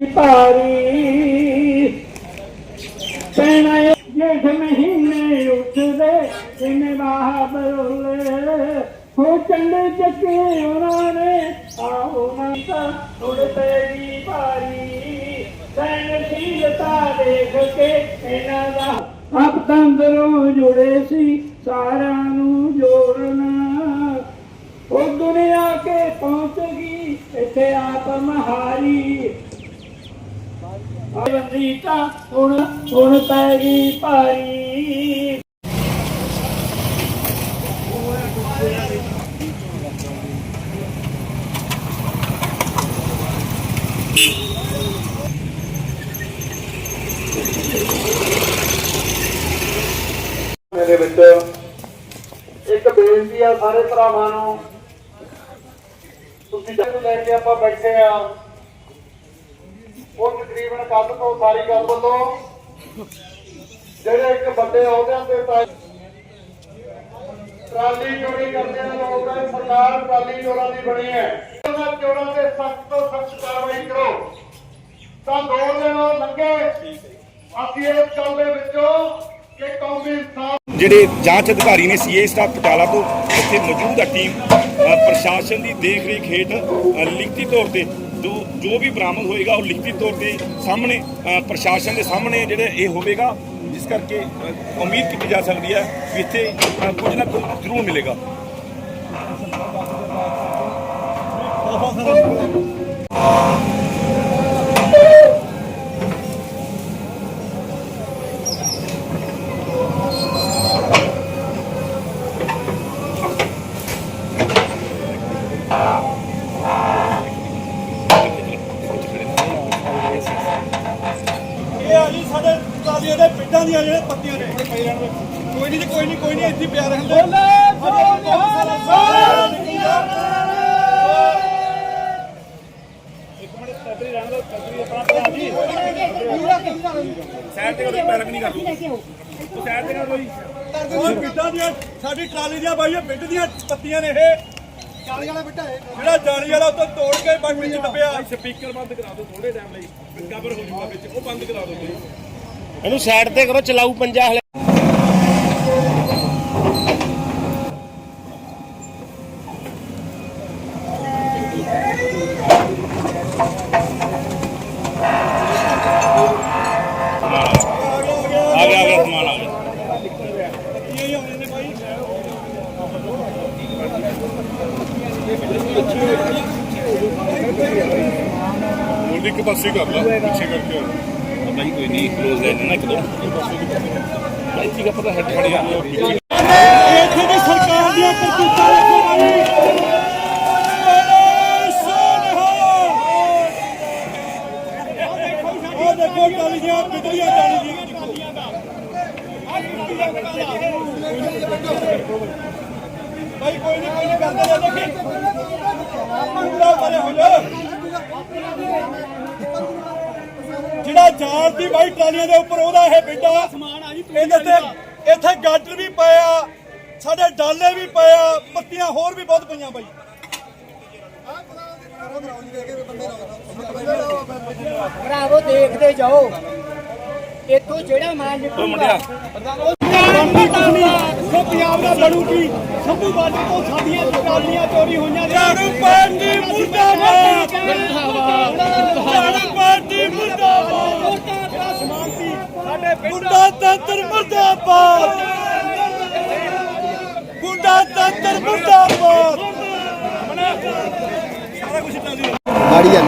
ਭਾਰੀ ਪੈਣਾ ਜੇਠ ਮਹੀਨੇ ਉੱਠਦੇ ਕਿਨੇ ਬਾਹ ਬਰੋਲੇ ਹੋ ਚੰਡੇ ਚੱਕੇ ਉਹਨਾਂ ਨੇ ਆਹੋ ਮੰਤਾ ਉੜ ਪੈਗੀ ਭਾਰੀ। ਸੈਨਸ਼ੀਲਤਾ ਦੇਖ ਕੇ ਇਹਨਾਂ ਦਾ ਆਪ ਤੰਦਰੋਂ ਜੁੜੇ ਸੀ, ਸਾਰਿਆਂ ਨੂੰ ਜੋੜਨਾ। ਉਹ ਦੁਨੀਆ ਕੇ ਪਹੁੰਚ ਗਈ, ਇੱਥੇ ਆਪ ਮਹਾਰੀ। ਬੰਦੀ ਹੁਣ ਹੁਣ ਪੈ ਗਈ ਭਾਰੀ ਮੇਰੇ ਵਿੱਚ ਇੱਕ ਬੇਨਤੀ ਆ ਸਾਰੇ ਭਰਾਵਾਂ ਨੂੰ। ਤੁਸੀਂ ਜਦੋਂ ਲੈ ਕੇ ਆਪਾਂ ਬੈਠੇ ਆ। ਉਹ ਤਕਰੀਬਨ ਕੱਲ ਤੋਂ ਸਾਰੀ ਗੱਲ ਵੱਲੋਂ ਜਿਹੜੇ ਇੱਕ ਵੱਡੇ ਅਹੁਦਿਆਂ ਤੇ ਟਰਾਲੀ ਚੋਰੀ ਕਰਦੇ ਨੇ ਲੋਕ ਹੈ ਸਰਕਾਰ ਟਰਾਲੀ ਚੋਰਾਂ ਦੀ ਬਣੀ ਹੈ। ਉਹਨਾਂ ਚੋਰਾਂ ਤੇ ਸਖਤ ਤੋਂ ਸਖਤ ਕਾਰਵਾਈ ਕਰੋ। ਤਾਂ ਦੋ ਦਿਨ ਲੰਘੇ। ਅਸੀਂ ਇਸ ਗੱਲ ਦੇ ਵਿੱਚੋਂ ਕਿ ਕੌਮੀ ਇਨਸਾਫ ਜਿਹੜੇ ਜਾਂਚ ਅਧਿਕਾਰੀ ਨੇ ਸੀਏ ਸਟਾਫ ਪਟਿਆਲਾ ਤੋਂ ਇੱਥੇ ਮੌਜੂਦ ਆ ਟੀਮ ਪ੍ਰਸ਼ਾਸਨ ਦੀ ਦੇਖ ਰੇਖ ਹੇਠ ਲਿਖਤੀ ਤੌਰ ਤੇ ਜੋ ਜੋ ਵੀ ਬਰਾਮਦ ਹੋਏਗਾ, ਉਹ ਲਿਖਤੀ ਤੌਰ ਤੇ ਸਾਹਮਣੇ ਪ੍ਰਸ਼ਾਸਨ ਦੇ ਸਾਹਮਣੇ ਜਿਹੜੇ ਇਹ ਹੋਵੇਗਾ, ਜਿਸ ਕਰਕੇ ਉਮੀਦ ਕੀਤੀ ਜਾ ਸਕਦੀ ਹੈ ਕਿ ਇੱਥੇ ਕੁਝ ਨਾ ਕੁਝ ਜ਼ਰੂਰ ਮਿਲੇਗਾ। ਇਹ ਆ ਜੀ ਸਾਡੇ ਟਰਾਲੀਆਂ ਦੇ ਪਿੰਡਾਂ ਦੀਆਂ ਜਿਹੜੇ ਪੱਤੀਆਂ ਨੇ ਪਈ ਰਹਿਣ ਦੇ ਕੋਈ ਨਹੀਂ ਜੀ ਇੱਥੇ ਪਿਆ ਰਹਿਣ ਦੇ ਸਾਈਡ ਤੇ ਕੋਈ ਪੈਰਕ ਨਹੀਂ ਕਰ ਲੂ ਤੂੰ ਸਾਈਡ ਤੇ ਕਰ ਲੋ ਜੀ। ਉਹ ਪਿੰਡਾਂ ਦੀਆਂ? ਸਾਡੀ ਟਰਾਲੀ ਦੀਆਂ ਬਾਈ ਇਹ ਪਿੰਡ ਦੀਆਂ ਪੱਤੀਆਂ ਨੇ ਇਹ। ਜਾਲੀ ਵਾਲਾ ਬਿੱਟਾ ਜਿਹੜਾ ਜਾਲੀ ਵਾਲਾ ਉੱਤੋਂ ਤੋੜ ਕੇ ਬੰਦ ਵਿੱਚ ਦੱਬਿਆ ਸਪੀਕਰ ਬੰਦ ਕਰਾ ਦਿਓ ਥੋੜੇ ਟਾਈਮ ਲਈ। ਕਵਰ ਹੋ ਜਾਊਗਾ ਵਿੱਚ ਉਹ ਬੰਦ ਕਰਾ ਦਿਓ ਜੀ ਇਹਨੂੰ ਸਾਈਡ ਤੇ ਕਰੋ ਚਲਾਊ ਪੰਜਾ ਹਲੇ ਆ ਗਿਆ ਆ ਗਿਆ ਸਮਾਨ ਆ ਗਿਆ ਪੱਤੀਆਂ ਹੀ ਆਉਂਦੇ ਨੇ ਬਾਈ ਹੁਣ ਇੱਕ ਪਾਸੇ ਕਰ ਲਾ ਪਿੱਛੇ ਕਰਕੇ ਬਾਈ ਕੋਈ ਨਹੀਂ ਕਲੋਜ਼ ਲੈ ਲੈਣਾ ਇੱਕ ਦੋ ਬਾਈ ਠੀਕ ਆ ਪਤਾ ਹੈਡ ਖੜੀ ਆ ਪਿੱਛੇ ਇੱਥੇ ਦੀ ਸਰਕਾਰ ਦੀਆਂ ਕਰਤੂਤਾਂ ਦੇਖੋ ਬਾਈ ਉਹ ਦੇਖੋ ਟਰਾਲੀ ਦੀਆਂ ਬਿਜਲੀਆਂ ਟਰਾਲੀ ਦੀਆਂ ਭਾਈ ਕੋਈ ਨਹੀਂ ਕੋਈ ਨਹੀਂ ਕਰਦੇ ਰਹੇ ਦੇਖੀ ਪੂਰਾ ਪਰੇ ਹੋ ਜਾ ਜਿਹੜਾ ਜਾਲ ਦੀ ਬਾਈ ਟਰਾਲੀਆਂ ਦੇ ਉੱਪਰ ਉਹਦਾ ਇਹ ਬੇਟਾ ਸਮਾਨ ਆ ਜੀ ਇਹਦੇ ਤੇ ਇੱਥੇ ਗਾਡਰ ਵੀ ਪਏ ਆ ਸਾਡੇ ਡਾਲੇ ਵੀ ਪਏ ਆ ਪੱਤੀਆਂ ਹੋਰ ਵੀ ਬਹੁਤ ਪਈਆਂ ਬਾਈ ਭਰਾਵੋ ਦੇਖਦੇ ਜਾਓ। ਇੱਥੋਂ ਜਿਹੜਾ ਮਾਲ ਮੁੰਡਿਆ। ਸੋ ਪੰਜਾਬ ਦਾ ਬਣੂਗੀ। ਸੰਭੂ ਬਾਜੀ ਤੋਂ ਸਾਡੀਆਂ ਟਰਾਲੀਆਂ ਚੋਰੀ ਹੋਈਆਂ ਨੇ। ਝਾੜੂ ਪਾਰਟੀ ਮੁਰਦਾਬਾਦ। ਝਾੜੂ ਪਾਰਟੀ ਮੁਰਦਾਬਾਦ। ਵੋਟਾਂ ਦਾ ਸਮਾਨਤੀ ਸਾਡੇ ਗੁੰਡਾ ਤੰਤਰ ਮੁਰਦਾਬਾਦ। ਗੁੰਡਾ ਤੰਤਰ ਮੁਰਦਾਬਾਦ। ਸਾਰਾ ਕੁਝ ਟਰਾਲੀ ਮਾੜੀ ਆ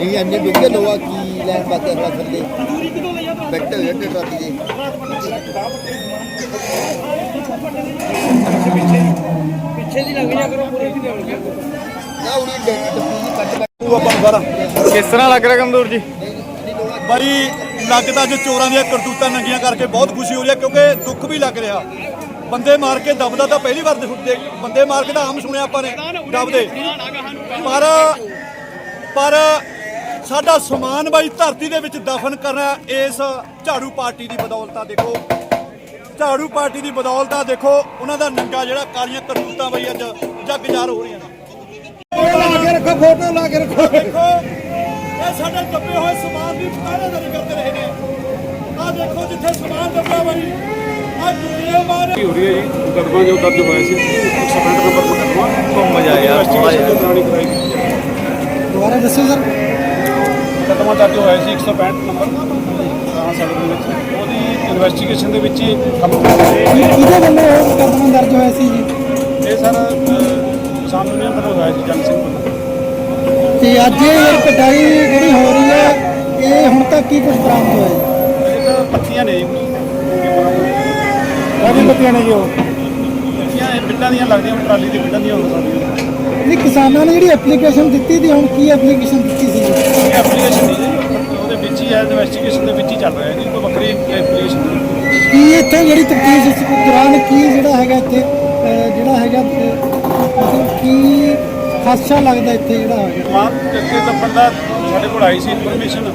ਨਹੀਂ ਅੰਨੇ ਬਿੱਗੇ ਲੋਆ ਕੀ ਲੈਣ ਪਾਤੇ ਆਪਾਂ ਥੱਲੇ ਬੈਠੇ ਹੋਏ ਨੇ ਟਰਾਲੀ ਦੇ। ਪਿੱਛੇ ਦੀ ਲੰਘ ਜਾ ਕਰੋ ਪੂਰੇ ਦੀ ਲੰਘ ਜਾ ਨਾ ਉੜੀ ਡੱਪੀ ਜੀ ਕੱਟ। ਕੱਟ ਆਪਾਂ ਸਾਰਾ। ਕਿਸ ਤਰ੍ਹਾਂ ਲੱਗ ਰਿਹਾ ਕਮਜ਼ੋਰ ਜੀ? ਬੜੀ ਲੱਗਦਾ ਜੋ ਚੋਰਾਂ ਦੀਆਂ ਕਰਤੂਤਾਂ ਨੰਗੀਆਂ ਕਰਕੇ ਬਹੁਤ ਖੁਸ਼ੀ ਹੋ ਰਹੀ ਹੈ ਕਿਉਂਕਿ ਦੁੱਖ ਵੀ ਲੱਗ ਰਿਹਾ। ਬੰਦੇ ਮਾਰ ਕੇ ਦਬਦਾ ਤਾਂ ਪਹਿਲੀ ਵਾਰ ਦੇ ਬੰਦੇ ਮਾਰ ਕੇ ਤਾਂ ਆਮ ਸੁਣਿਆ ਆਪਾਂ ਨੇ ਦਬਦੇ। ਪਰ ਪਰ ਸਾਡਾ ਸਮਾਨ ਬਾਈ ਧਰਤੀ ਦੇ ਵਿੱਚ ਦਫਨ ਕਰਨਾ ਇਸ ਝਾੜੂ ਪਾਰਟੀ ਦੀ ਬਦੌਲਤ ਆ ਦੇਖੋ। ਝਾੜੂ ਪਾਰਟੀ ਦੀ ਬਦੌਲਤ ਆ ਦੇਖੋ। ਉਹਨਾਂ ਦਾ ਨੰਗਾ ਜਿਹੜਾ ਕਾਲੀਆਂ ਕਰਤੂਤਾਂ ਬਈ ਅੱਜ ਜੱਗ ਜਾਰ ਹੋ ਰਹੀਆਂ ਨੇ। ਕੇ ਰੱਖੋ ਫੋਟੋ ਲਾ ਕੇ ਰੱਖੋ। ਦੇਖੋ ਇਹ ਸਾਡੇ ਦੱਬੇ ਹੋਏ ਸਮਾਨ ਦੀ ਪਤਾਰੇਦਾਰੀ ਕਰਦੇ ਰਹੇ ਨੇ। ਆ ਦੇਖੋ ਜਿੱਥੇ ਸਮਾਨ ਦੱਬਿਆ ਬਈ। ਆ ਦੁਨੀਆ ਮਾਰ ਹੋ। ਰਹੀ ਹੈ ਜੀ? ਮੁਕੱਦਮਾ ਜੋ ਦਰਜ ਹੋਇਆ ਸੀ 165 ਨੰਬਰ ਮੁਕੱਦਮਾ ਘੁੰਮ ਜਾ ਯਾਰ ਥੋੜਾ ਜਿਹਾ ਕਰਾਈ ਗਈ ਹੈ ਦੁਬਾਰਾ ਦੱਸੋ ਸਰ। ਮੁਕੱਦਮਾ ਦਰਜ ਹੋਇਆ ਸੀ 165 ਨੰਬਰ। ਹਾਂ ਦੇ ਵਿੱਚ। ਉਹਦੀ ਇਨਵੈਸਟੀਗੇਸ਼ਨ ਦੇ ਵਿੱਚ ਹੀ ਕੰਮ ਕਿਹਦੇ ਵੱਲੋਂ ਇਹ ਮੁਕੱਦਮਾ ਦਰਜ ਹੋਇਆ ਸੀ ਜੀ? ਇਹ ਸਰ ਸਾਹਮਣੇ ਵੱਲੋਂ ਹੋਇਆ ਸੀ ਜਨ ਸਿੰਘ ਵੱਲੋਂ ਤੇ ਅੱਜ ਇਹ ਕਟਾਈ ਜਿਹੜੀ ਹੋ ਰਹੀ ਹੈ ਇਹ ਹੁਣ ਤੱਕ ਕੀ ਕੁਝ ਬਰਾਮਦ ਹੋਇਆ ਇਹ ਤਾਂ ਪੱਤੀਆਂ ਨੇ ਕਾਹਦੀ ਪੱਤੀਆਂ ਨੇ ਜੀ ਉਹ। ਪੱਤੀਆਂ ਇਹ ਬਿੱਟਾਂ ਦੀਆਂ ਲੱਗਦੀਆਂ ਟਰਾਲੀ ਦੀ ਬਿੱਟਾਂ ਦੀਆਂ ਹੁੰਦੀਆਂ। ਸਾਡੀਆਂ ਨਹੀਂ ਕਿਸਾਨਾਂ ਨੇ ਜਿਹੜੀ ਐਪਲੀਕੇਸ਼ਨ ਦਿੱਤੀ ਤੇ ਹੁਣ ਕੀ ਐਪਲੀਕੇਸ਼ਨ ਦਿੱਤੀ ਇਹ ਐਪਲੀਕੇਸ਼ਨ ਜੀ ਉਹਦੇ ਵਿੱਚ ਹੀ ਹੈ ਇਨਵੈਸਟੀਗੇਸ਼ਨ ਦੇ ਵਿੱਚ ਹੀ ਚੱਲ ਰਿਹਾ ਜੀ ਕੋਈ ਵੱਖਰੀ ਐਪਲੀਕੇਸ਼ਨ ਕੀ ਇੱਥੇ ਜਿਹੜੀ ਤਫਤੀਸ਼ ਇਸ ਦੌਰਾਨ ਕੀ ਜਿਹੜਾ ਹੈਗਾ ਇੱਥੇ ਅਹ ਜਿਹੜਾ ਹੈਗਾ ਅਹ, ਮਤਲਬ ਕੀ ਖਾਸਾ ਲੱਗਦਾ ਇੱਥੇ ਜਿਹੜਾ ਹੈਗਾ? ਮਾਂ ਅੱਗੇ ਤਾਂ ਬੰਦਾ ਸਾਡੇ ਕੋਲ ਆਈ ਸੀ ਇਨਫੋਰਮੇਸ਼ਨ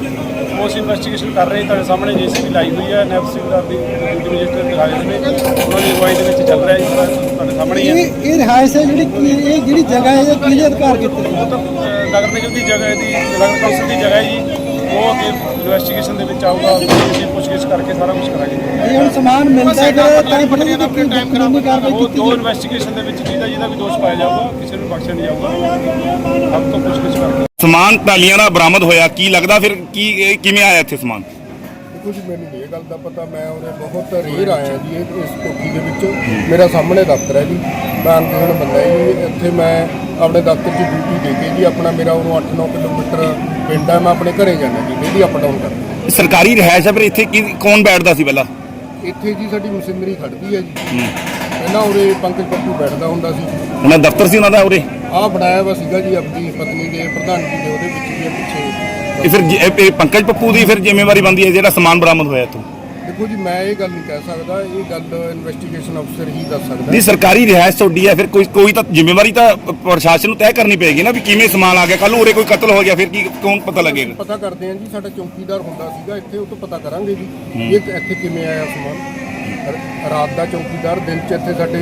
ਉਸ ਇਨਵੈਸਟੀਗੇਸ਼ਨ ਕਰ ਰਹੇ ਤੁਹਾਡੇ ਸਾਹਮਣੇ ਜੀਸੀਬੀ ਲਾਈ ਹੋਈ ਹੈ ਸਿਵਲਰ ਦੀ ਡਿਊਟੀ ਮੈਜਿਸਟਰੇਟ ਦਿਖਾਏ ਹੋਏ ਨੇ। ਉਹਨਾਂ ਦੀ ਅਗਵਾਈ ਦੇ ਵਿੱਚ ਚੱਲ ਰਿਹਾ ਜੀ ਸਾਰਾ ਤੁਹਾਡੇ ਸਾਹਮਣੇ ਹੀ ਹੈ। ਇਹ ਇਹ ਰਿਹਾਇਸ਼ ਹੈ ਜਿਹੜੀ ਕੀ ਇਹ ਜਿਹੜੀ ਜਗ੍ਹਾ ਹੈ ਇਹ ਕਿਹਦੇ ਅਧਿਕਾਰ ਕੀਤੀ ਉਹ ਤਾਂ ਅਹ, ਨਗਰ ਨਿਗਮ ਦੀ ਜਗ੍ਹਾ ਦੀ ਨਗਰ ਕੌਂਸਲ ਦੀ ਜਗ੍ਹਾ ਹੈ ਜੀ। ਉਹ ਅੱਗੇ ਇਨਵੈਸਟੀਗੇਸ਼ਨ ਦੇ ਵਿੱਚ ਆਊਗਾ ਅਸੀਂ ਪੁੱਛਗਿੱਛ ਕਰਕੇ ਸਾਰਾ ਕੁਝ ਕਰਾਂਗੇ। ਇਹ ਹੁਣ ਸਮਾਨ ਮਿਲਦਾ ਹੈ ਤਾਂ ਫਿਰ ਉਹਦੀ ਕੀ ਕਾਨੂੰਨੀ ਕਾਰਵਾਈ ਕੀਤੀ ਦੋ ਇਨਵੈਸਟੀਗੇਸ਼ਨ ਦੇ ਵਿੱਚ ਜਿਹਦਾ ਜਿਹਦਾ ਵੀ ਦੋਸ਼ ਪਾਇਆ ਜਾਊਗਾ ਕਿਸੇ ਨੂੰ ਬਖਸ਼ਿਆ ਨਹੀਂ ਜਾਊਗਾ। ਹੱਥ ਤੋਂ ਪੁੱਛਗਿੱਛ ਕਰਕੇ। ਸਮਾਨ ਟਾਲੀਆਂ ਦਾ ਬਰਾਮਦ ਹੋਇਆ ਕੀ ਲੱਗਦਾ ਫਿਰ ਕੀ ਇਹ ਕਿਵੇਂ ਆਇਆ ਇੱਥੇ ਸਮਾਨ? ਕੁਝ ਮੈਨੂੰ ਇਹ ਗੱਲ ਦਾ ਪਤਾ। ਮੈਂ ਉਹਦੇ ਬਹੁਤ ਰੇਰ ਆਇਆ ਜੀ ਇਹ- ਇਸ ਕੋਠੀ ਦੇ ਵਿੱਚ। ਮੇਰਾ ਸਾਹਮਣੇ ਦਫ਼ਤਰ ਹੈ ਜੀ। ਮੈਂ ਅਨਪੜ੍ਹ ਬੰਦਾ ਜੀ ਇੱਥੇ ਮੈਂ ਆਪਣੇ ਦਫ਼ਤਰ 'ਚ ਡਿਊਟੀ ਦੇ ਕੇ ਜੀ ਆਪਣਾ ਮੇਰਾ ਉਹਨੂੰ 8-9 ਕਿਲੋਮੀਟਰ ਪਿੰਡ ਹੈ। ਮੈਂ ਆਪਣੇ ਘਰੇ ਜਾਂਦਾ ਜੀ ਡੇਲੀ ਅਪ ਡਾਊਨ ਕਰਦਾ ਸਰਕਾਰੀ ਰਿਹਾਇਸ਼ ਹੈ ਫਿਰ ਇੱਥੇ ਕੀ ਕੌਣ ਬੈਠਦਾ ਸੀ ਪਹਿਲਾਂ? ਇੱਥੇ ਜੀ ਸਾਡੀ ਮਸ਼ੀਨਰੀ ਖੜਦੀ ਹੈ ਜੀ। ਪਹਿਲਾਂ ਉਰੇ ਪੰਕਜ ਪੱਪੂ ਬੈਠਦਾ ਹੁੰਦਾ ਸੀ। ਉਹਨਾਂ ਦਾ ਦਫ਼ਤਰ ਸੀ ਉਹਨਾਂ ਦਾ ਉਰੇ? ਆਹ ਬਣਾਇਆ ਵਾ ਸੀਗਾ ਜੀ ਆਪਣੀ ਪਤਨੀ ਦੇ ਪ੍ਰਧਾਨਗੀ ਦੇ ਉਹਦੇ ਵਿੱਚ ਵੀ ਪਿੱਛੇ। ਇਹ ਫਿਰ ਜੀ- ਇਹ- ਇਹ ਪੰਕਜ ਪੱਪੂ ਦੀ ਫਿਰ ਜ਼ਿੰਮੇਵਾਰੀ ਬਣਦੀ ਹੈ ਜਿਹੜਾ ਸਮਾਨ ਬਰਾਮਦ ਹੋਇਆ ਇੱਥੋਂ? ਦੇਖੋ ਜੀ ਮੈਂ ਇਹ ਗੱਲ ਨਹੀਂ ਕਹਿ ਸਕਦਾ ਇਹ ਗੱਲ ਇਨਵੈਸਟੀਗੇਸ਼ਨ ਅਫਸਰ ਹੀ ਦੱਸ ਸਕਦਾ। ਨਹੀਂ ਸਰਕਾਰੀ ਰਿਹਾਇਸ਼ ਤੁਹਾਡੀ ਹੈ ਫਿਰ ਕੋਈ ਕੋਈ ਤਾਂ ਜ਼ਿੰਮੇਵਾਰੀ ਤਾਂ ਪ੍ਰਸ਼ਾਸਨ ਨੂੰ ਤੈਅ ਕਰਨੀ ਪਏਗੀ ਨਾ ਵੀ ਕਿਵੇਂ ਸਮਾਨ ਆ ਗਿਆ ਕੱਲ ਉਰੇ ਕੋਈ ਕਤਲ ਹੋ ਗਿਆ ਫਿਰ ਕੀ ਕੌਣ ਪਤਾ ਲੱਗੇਗਾ? ਪਤਾ ਕਰਦੇ ਹਾਂ ਜੀ ਸਾਡਾ ਚੌਕੀਦਾਰ ਹੁੰਦਾ ਸੀਗਾ ਇੱਥੇ ਉਹ ਤੋਂ ਪਤਾ ਕਰਾਂਗੇ ਜੀ ਇਹ ਇੱਥੇ ਕਿਵੇਂ ਆਇਆ ਸਮਾਨ। ਰਾਤ ਦਾ ਚੌਕੀਦਾਰ ਦਿਨ ਚ ਇੱਥੇ ਸਾਡੇ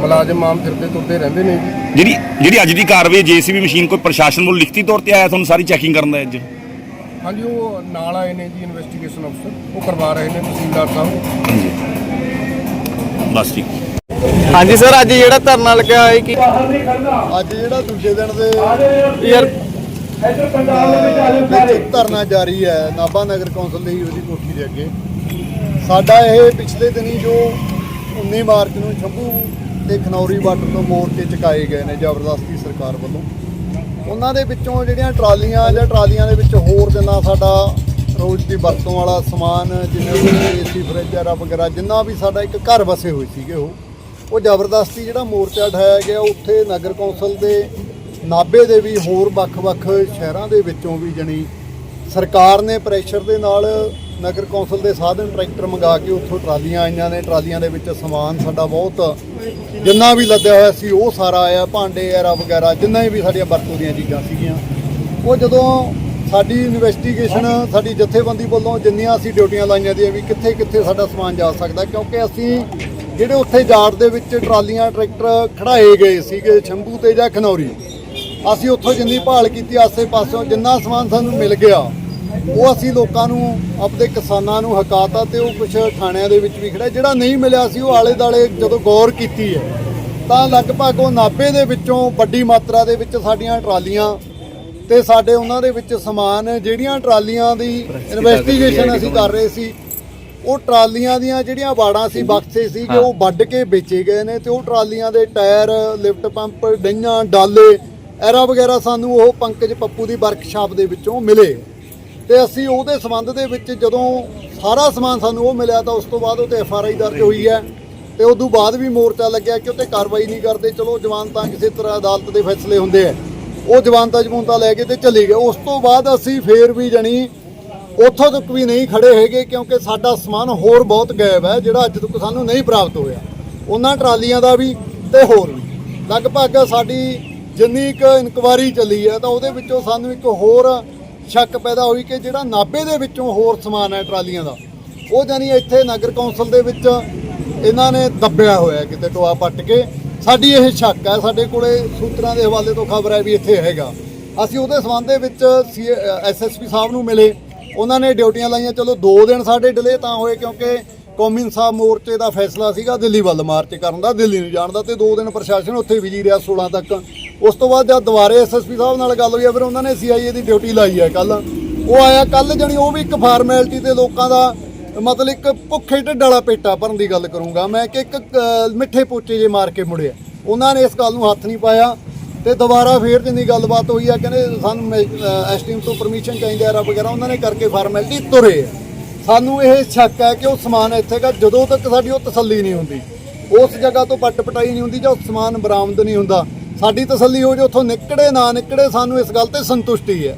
ਮੁਲਾਜ਼ਮ ਆਮ ਫਿਰਦੇ ਤੁਰਦੇ ਰਹਿੰਦੇ ਨੇ ਜੀ। ਜਿਹੜੀ ਜਿਹੜੀ ਅੱਜ ਦੀ ਕਾਰਵਾਈ ਜੀਸੀਬੀ ਮਸ਼ੀਨ ਕੋਈ ਪ੍ਰਸ਼ਾਸਨ ਵੱਲੋਂ ਲਿਖਤੀ ਤੌਰ ਤੇ ਆਇਆ ਤੁਹਾਨੂੰ ਸਾਰੀ ਚੈਕਿੰਗ ਕਰਨ ਦਾ ਅੱਜ? ਹਾਂਜੀ ਉਹ ਨਾਲ ਆਏ ਨੇ ਜੀ ਇਨਵੈਸਟੀਗੇਸ਼ਨ ਅਫਸਰ ਉਹ ਕਰਵਾ ਰਹੇ ਨੇ ਤਹਿਸੀਲਦਾਰ ਸਾਹਿਬ। ਬਸ ਠੀਕ। ਹਾਂਜੀ ਸਰ ਅੱਜ ਜਿਹੜਾ ਧਰਨਾ ਲੱਗਿਆ ਹੋਇਆ ਕਿ? ਅੱਜ ਜਿਹੜਾ ਦੂਜੇ ਦਿਨ ਦੇ ਯਾਰ ਇੱਧਰ ਪੰਡਾਲ ਦੇ ਵਿੱਚ ਧਰਨਾ ਜਾਰੀ ਹੈ ਨਾਭਾ ਨਗਰ ਕੌਂਸਲ ਦੀ ਉਹਦੀ ਕੋਠੀ ਦੇ ਅੱਗੇ। ਸਾਡਾ ਇਹ ਪਿਛਲੇ ਦਿਨੀ ਜੋ 19 ਮਾਰਚ ਨੂੰ ਸ਼ੰਭੂ ਤੇ ਖਨੌਰੀ ਬਾਰਡਰ ਤੋਂ ਮੋਰਚੇ ਚੁਕਾਏ ਗਏ ਨੇ ਜ਼ਬਰਦਸਤੀ ਸਰਕਾਰ ਵੱਲੋਂ, ਉਹਨਾਂ ਦੇ ਵਿੱਚੋਂ ਜਿਹੜੀਆਂ ਟਰਾਲੀਆਂ ਜਾਂ ਟਰਾਲੀਆਂ ਦੇ ਵਿੱਚ ਹੋਰ ਜਿੰਨਾ ਸਾਡਾ ਰੋਜ਼ ਦੀ ਵਰਤੋਂ ਵਾਲਾ ਸਮਾਨ ਜਿਵੇਂ ਏਸੀ ਫਰਿੱਜ ਐਰਾ ਵਗੈਰਾ ਜਿੰਨਾ ਵੀ ਸਾਡਾ ਇੱਕ ਘਰ ਵਸੇ ਹੋਏ ਸੀਗੇ ਉਹ ਉਹ ਜ਼ਬਰਦਸਤੀ ਜਿਹੜਾ ਮੋਰਚਾ ਠਾਇਆ ਗਿਆ, ਉੱਥੇ ਨਗਰ ਕੌਂਸਲ ਦੇ ਨਾਭੇ ਦੇ ਵੀ ਹੋਰ ਵੱਖ-ਵੱਖ ਸ਼ਹਿਰਾਂ ਦੇ ਵਿੱਚੋਂ ਵੀ ਜਣੀ ਸਰਕਾਰ ਨੇ ਪ੍ਰੈਸ਼ਰ ਦੇ ਨਾਲ ਨਗਰ ਕੌਂਸਲ ਦੇ ਸਾਧਨ ਟਰੈਕਟਰ ਮੰਗਾ ਕੇ ਉੱਥੋਂ ਟਰਾਲੀਆਂ ਆਈਆਂ ਨੇ। ਟਰਾਲੀਆਂ ਦੇ ਵਿੱਚ ਸਮਾਨ ਸਾਡਾ ਬਹੁਤ, ਜਿੰਨਾ ਵੀ ਲੱਦਿਆ ਹੋਇਆ ਸੀ ਉਹ ਸਾਰਾ ਆਇਆ, ਭਾਂਡੇ, ਐਰਾ ਵਗੈਰਾ, ਜਿੰਨਾ ਵੀ ਸਾਡੀਆਂ ਵਰਤੋਂ ਦੀਆਂ ਚੀਜ਼ਾਂ ਸੀਗੀਆਂ। ਉਹ ਜਦੋਂ ਸਾਡੀ ਇਨਵੈਸਟੀਗੇਸ਼ਨ ਸਾਡੀ ਜਥੇਬੰਦੀ ਵੱਲੋਂ ਜਿੰਨੀਆਂ ਅਸੀਂ ਡਿਊਟੀਆਂ ਲਾਈਆਂ ਦੀਆਂ ਵੀ ਕਿੱਥੇ ਕਿੱਥੇ ਸਾਡਾ ਸਮਾਨ ਜਾ ਸਕਦਾ ਕਿਉਂਕਿ ਅਸੀਂ ਜਿਹੜੇ ਉੱਥੇ ਜਾੜ ਦੇ ਵਿੱਚ ਟਰਾਲੀਆਂ, ਟਰੈਕਟਰ ਖੜਾਏ ਗਏ ਸੀਗੇ, ਸ਼ੰਭੂ ਤੇ ਜਾਂ ਖਨੌਰੀ। ਅਸੀਂ ਉੱਥੋਂ ਜਿੰਨੀ ਭਾਲ ਕੀਤੀ ਆਸੇ ਪਾਸਿਓਂ ਜਿੰਨਾ ਸਮਾਨ ਸਾਨੂੰ ਮਿਲ ਗਿਆ ਉਹ ਅਸੀਂ ਲੋਕਾਂ ਨੂੰ ਆਪਣੇ ਕਿਸਾਨਾਂ ਨੂੰ ਹਕਾਤਾ ਤੇ ਉਹ ਕੁਝ ਥਾਣਿਆਂ ਦੇ ਵਿੱਚ ਵੀ ਖੜਾ ਜਿਹੜਾ ਨਹੀਂ ਮਿਲਿਆ ਸੀ ਉਹ ਆਲੇ ਦਾਲੇ ਜਦੋਂ ਗੌਰ ਕੀਤੀ ਹੈ ਤਾਂ ਲਗਭਗ ਉਹ ਨਾਭੇ ਦੇ ਵਿੱਚੋਂ ਵੱਡੀ ਮਾਤਰਾ ਦੇ ਵਿੱਚ ਸਾਡੀਆਂ ਟਰਾਲੀਆਂ ਤੇ ਸਾਡੇ ਉਹਨਾਂ ਦੇ ਵਿੱਚ ਸਮਾਨ ਜਿਹੜੀਆਂ ਟਰਾਲੀਆਂ ਦੀ ਇਨਵੈਸਟੀਗੇਸ਼ਨ ਅਸੀਂ ਕਰ ਰਹੇ ਸੀ ਉਹ ਟਰਾਲੀਆਂ ਦੀਆਂ ਜਿਹੜੀਆਂ ਬਾੜਾਂ ਸੀ ਬਕਸੇ ਸੀ ਕਿ ਉਹ ਵੱਢ ਕੇ ਵੇਚੇ ਗਏ ਨੇ ਤੇ ਉਹ ਟਰਾਲੀਆਂ ਦੇ ਟਾਇਰ ਲਿਫਟ ਪੰਪ ਡਈਆਂ ਡਾਲੇ ਐਰਾ ਵਗੈਰਾ ਸਾਨੂੰ ਉਹ ਪੰਕਜ ਪੱਪੂ ਦੀ ਵਰਕਸ਼ਾਪ ਦੇ ਵਿੱਚੋਂ ਮਿਲੇ। ਤੇ ਅਸੀਂ ਉਹਦੇ ਸੰਬੰਧ ਦੇ ਵਿੱਚ ਜਦੋਂ ਸਾਰਾ ਸਮਾਨ ਸਾਨੂੰ ਉਹ ਮਿਲਿਆ ਤਾਂ ਉਸ ਤੋਂ ਬਾਅਦ ਉਹ ਤੇ ਐਫ ਆਰ ਆਈ ਦਰਜ ਹੋਈ ਹੈ ਤੇ ਉਦੋਂ ਬਾਅਦ ਵੀ ਮੋਰਚਾ ਲੱਗਿਆ ਕਿ ਉੱਤੇ ਕਾਰਵਾਈ ਨਹੀਂ ਕਰਦੇ। ਚਲੋ ਜਵਾਨ ਤਾਂ ਕਿਸੇ ਤਰ੍ਹਾਂ ਅਦਾਲਤ ਦੇ ਫੈਸਲੇ ਹੁੰਦੇ ਆ। ਉਹ ਜਵਾਨਤਾਂ ਜਮੂਨਤਾ ਲੈ ਕੇ ਤੇ ਚਲੇ ਗਏ। ਉਸ ਤੋਂ ਬਾਅਦ ਅਸੀਂ ਫੇਰ ਵੀ ਜਣੀ ਉੱਥੋਂ ਤੱਕ ਵੀ ਨਹੀਂ ਖੜੇ ਹੈਗੇ ਕਿਉਂਕਿ ਸਾਡਾ ਸਮਾਨ ਹੋਰ ਬਹੁਤ ਗਾਇਬ ਹੈ, ਜਿਹੜਾ ਅੱਜ ਤੱਕ ਸਾਨੂੰ ਨਹੀਂ ਪ੍ਰਾਪਤ ਹੋਇਆ। ਉਹਨਾਂ ਟਰਾਲੀਆਂ ਦਾ ਵੀ ਤੇ ਹੋਰ ਵੀ। ਲਗਭਗ ਸਾਡੀ ਜਿੰਨੀ ਕੁ ਇਨਕੁਆਰੀ ਚੱਲੀ ਹੈ ਤਾਂ ਉਹਦੇ ਵਿੱਚੋਂ ਸਾਨੂੰ ਇੱਕ ਹੋਰ ਸ਼ੱਕ ਪੈਦਾ ਹੋਈ ਕਿ ਜਿਹੜਾ ਨਾਭੇ ਦੇ ਵਿੱਚੋਂ ਹੋਰ ਸਮਾਨ ਹੈ ਟਰਾਲੀਆਂ ਦਾ, ਉਹ ਜਾਨੀ ਇੱਥੇ ਨਗਰ ਕੌਂਸਲ ਦੇ ਵਿੱਚ ਇਹਨਾਂ ਨੇ ਦੱਬਿਆ ਹੋਇਆ ਕਿਤੇ ਟੋਆ ਪੱਟ ਕੇ। ਸਾਡੀ ਇਹ ਸ਼ੱਕ ਹੈ, ਸਾਡੇ ਕੋਲੇ ਸੂਤਰਾਂ ਦੇ ਹਵਾਲੇ ਤੋਂ ਖਬਰ ਹੈ ਵੀ ਇੱਥੇ ਹੈਗਾ। ਅਸੀਂ ਉਹਦੇ ਸਬੰਧ ਦੇ ਵਿੱਚ ਐਸਐਸਪੀ ਸਾਹਿਬ ਨੂੰ ਮਿਲੇ, ਉਹਨਾਂ ਨੇ ਡਿਊਟੀਆਂ ਲਾਈਆਂ, ਚਲੋ 2 ਦਿਨ ਸਾਡੇ ਡਿਲੇ ਤਾਂ ਹੋਏ ਕਿਉਂਕਿ ਕੌਮੀ ਇਨਸਾਫ ਮੋਰਚੇ ਦਾ ਫੈਸਲਾ ਸੀਗਾ, ਦਿੱਲੀ ਵੱਲ ਮਾਰਚ ਕਰਨ ਦਾ, ਦਿੱਲੀ ਨੂੰ ਜਾਣ ਦਾ, ਤੇ 2 ਦਿਨ ਪ੍ਰਸ਼ਾਸਨ ਉੱਥੇ ਵਿਜੀ ਰਿਹਾ 16 ਤੱਕ। ਉਸ ਤੋਂ ਬਾਅਦ ਜਦ ਦੁਬਾਰੇ ਐਸਐਸਪੀ ਸਾਹਿਬ ਨਾਲ ਗੱਲ ਹੋਈ ਆ, ਫਿਰ ਉਹਨਾਂ ਨੇ ਸੀਆਈਏ ਦੀ ਡਿਊਟੀ ਲਾਈ ਹੈ ਕੱਲ ਉਹ ਆਇਆ ਕੱਲ ਜਣੀ ਉਹ ਵੀ ਇੱਕ ਫਾਰਮੈਲਿਟੀ ਤੇ ਲੋਕਾਂ ਦਾ ਮਤਲਬ ਇੱਕ ਭੁੱਖੇ ਢਿੱਡ ਵਾਲਾ ਪੇਟਾ ਭਰਨ ਦੀ ਗੱਲ ਕਰੂੰਗਾ ਮੈਂ ਕਿ ਇੱਕ ਮਿੱਠੇ ਪੋਚੇ ਜੇ ਮਾਰ ਕੇ ਮੁੜਿਆ। ਉਹਨਾਂ ਨੇ ਇਸ ਗੱਲ ਨੂੰ ਹੱਥ ਨਹੀਂ ਪਾਇਆ ਤੇ ਦੁਬਾਰਾ ਫੇਰ ਜਿੰਨੀ ਗੱਲਬਾਤ ਹੋਈ ਆ, ਕਹਿੰਦੇ ਸਾਨੂੰ ਐਸਟੀਮ ਤੋਂ ਪਰਮਿਸ਼ਨ ਚਾਹੀਦੀ ਆ ਵਗੈਰਾ ਉਹਨਾਂ ਨੇ ਕਰਕੇ ਫਾਰਮੈਲਿਟੀ ਤੁਰੇ ਆ। ਸਾਨੂੰ ਇਹ ਸ਼ੱਕ ਹੈ ਕਿ ਉਹ ਸਮਾਨ ਇੱਥੇ ਦਾ ਜਦੋਂ ਤੱਕ ਸਾਡੀ ਉਹ ਤਸੱਲੀ ਨਹੀਂ ਹੁੰਦੀ। ਉਸ ਜਗ੍ਹਾ ਤੋਂ ਪੱਟ ਪਟਾਈ ਨਹੀਂ ਹੁੰਦੀ ਜਾਂ ਉਹ ਸਮਾਨ ਬਰਾਮਦ ਨਹੀਂ ਹੁੰਦਾ। ਸਾਡੀ ਤਸੱਲੀ ਹੋ ਜੇ ਉੱਥੋਂ ਨਿਕੜੇ ਨਾ ਨਿਕੜੇ ਸਾਨੂੰ ਇਸ ਗੱਲ ਤੇ ਸੰਤੁਸ਼ਟੀ ਹੈ।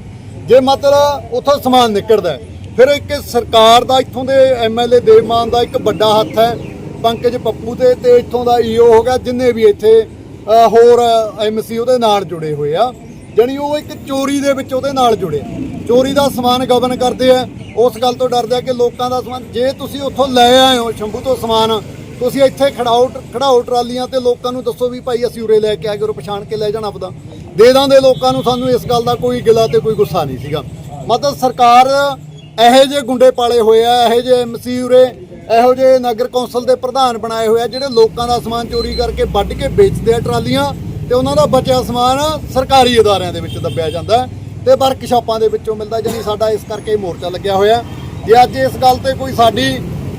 ਜੇ ਮਤਲਬ ਉੱਥੋਂ ਸਮਾਨ ਨਿਕਲਦਾ ਫਿਰ ਇੱਕ ਸਰਕਾਰ ਦਾ ਇੱਥੋਂ ਦੇ ਐਮਐਲਏ ਦੇਵਮਾਨ ਦਾ ਇੱਕ ਵੱਡਾ ਹੱਥ ਹੈ ਪੰਕਜ ਪੱਪੂ ਦੇ ਤੇ ਇੱਥੋਂ ਦਾ ਈਓ ਹੋ ਜਿੰਨੇ ਵੀ ਇੱਥੇ ਅ, ਹੋਰ ਐਮਸੀ ਉਹਦੇ ਨਾਲ ਜੁੜੇ ਹੋਏ ਆ। ਜਾਣੀ ਉਹ ਇੱਕ ਚੋਰੀ ਦੇ ਵਿੱਚ ਉਹਦੇ ਨਾਲ ਜੁੜੇ ਚੋਰੀ ਦਾ ਸਮਾਨ ਗਵਨ ਕਰਦੇ ਆ। ਉਸ ਗੱਲ ਤੋਂ ਡਰਦੇ ਆ ਕਿ ਲੋਕਾਂ ਦਾ ਸਮਾਨ ਜੇ ਤੁਸੀਂ ਉੱਥੋਂ ਲੈ ਆਏ ਹੋ ਸ਼ੰਭੂ ਤੋਂ ਸਮਾਨ ਤੁਸੀਂ ਇੱਥੇ ਖੜਾਓ ਖੜਾਓ ਟਰਾਲੀਆਂ ਤੇ ਲੋਕਾਂ ਨੂੰ ਦੱਸੋ ਵੀ ਭਾਈ ਅਸੀਂ ਉਰੇ ਲੈ ਕੇ ਆ ਕੇ ਉਰੇ ਪਛਾਣ ਕੇ ਲੈ ਜਾਣਾ ਆਪਦਾ। ਦੇ ਦਾਂਦੇ ਲੋਕਾਂ ਨੂੰ, ਸਾਨੂੰ ਇਸ ਗੱਲ ਦਾ ਕੋਈ ਗਿਲਾ ਤੇ ਕੋਈ ਗੁੱਸਾ ਨਹੀਂ ਸੀਗਾ। ਮਤਲਬ ਸਰਕਾਰ ਇਹੋ ਜਿਹੇ ਗੁੰਡੇ ਪਾਲੇ ਹੋਏ ਆ, ਇਹੋ ਜਿਹੇ ਐਮਸੀ ਉਰੇ, ਇਹੋ ਜਿਹੇ ਨਗਰ ਕੌਂਸਲ ਦੇ ਪ੍ਰਧਾਨ ਬਣਾਏ ਹੋਏ ਆ, ਜਿਹੜੇ ਲੋਕਾਂ ਦਾ ਸਮਾਨ ਚੋਰੀ ਕਰਕੇ ਵੱਢ ਕੇ ਵੇਚਦੇ ਆ ਟਰਾਲੀਆਂ ਤੇ ਉਹਨਾਂ ਦਾ ਬਚਿਆ ਸਮਾਨ ਸਰਕਾਰੀ ਅਦਾਰਿਆਂ ਦੇ ਵਿੱਚ ਦੱਬਿਆ ਜਾਂਦਾ ਹੈ ਤੇ ਵਰਕਸ਼ਾਪਾਂ ਦੇ ਵਿੱਚੋਂ ਮਿਲਦਾ ਜਾਨੀ ਸਾਡਾ ਇਸ ਕਰਕੇ ਮੋਰਚਾ ਲੱਗਿਆ ਹੋਇਆ ਜੇ ਅੱਜ ਇਸ ਗੱਲ ਤੇ ਕੋਈ ਸਾਡੀ